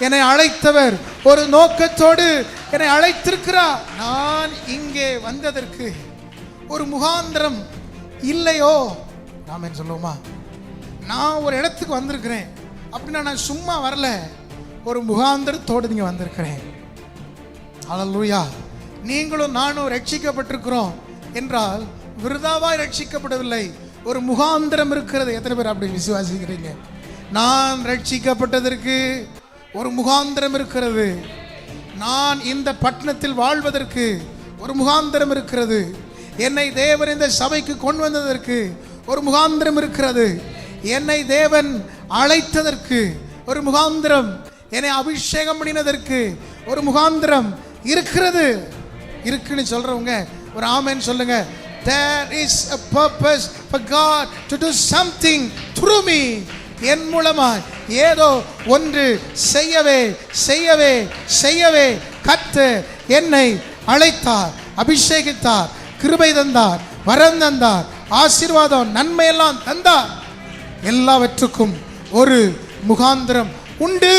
என்னை அழைத்தவர் ஒரு நோக்கத்தோடு என்னை அழைத்திருக்கிறார். நான் இங்கே வந்ததற்கு ஒரு முகாந்திரம் இல்லையோ? நாம் என்ன சொல்லுவோமா? நான் ஒரு இடத்துக்கு வந்திருக்கிறேன். அப்படின்னா நான் சும்மா வரல. ஒரு முகாந்திரத்தோடு நீங்கள் வந்திருக்கிறேன். அல்லேலூயா நீங்களும் நானும் ரட்சிக்கப்பட்டிருக்கிறோம் என்றால் விருதாவாய் ரட்சிக்கப்படவில்லை. ஒரு முகாந்திரம் இருக்கிறது. எத்தனை பேர் அப்படி விசுவாசிக்கிறீங்க? நான் ரட்சிக்கப்பட்டதற்கு ஒரு முகாந்திரம் இருக்கிறது. நான் இந்த பட்டணத்தில் வாழ்வதற்கு ஒரு முகாந்திரம் இருக்கிறது. என்னை தேவன் இந்த சபைக்கு கொண்டு வந்ததற்கு ஒரு முகாந்திரம் இருக்கிறது. என்னை தேவன் அழைத்ததற்கு ஒரு முகாந்திரம். என்னை அபிஷேகம் பண்ணினதற்கு ஒரு முகாந்திரம் இருக்கிறது. இருக்குன்னு சொல்றவங்க ஒரு ஆமைன்னு சொல்லுங்க. There is a purpose for God to do something through me என் மூலமாக ஏதோ ஒன்று செய்யவே செய்யவே செய்யவே கத்து என்னை அழைத்தார் அபிஷேகித்தார் கிருபை தந்தார் வரம் தந்தார் ஆசீர்வாதம் நன்மையெல்லாம் தந்தார். எல்லாவற்றுக்கும் ஒரு முகாந்திரம் உண்டு.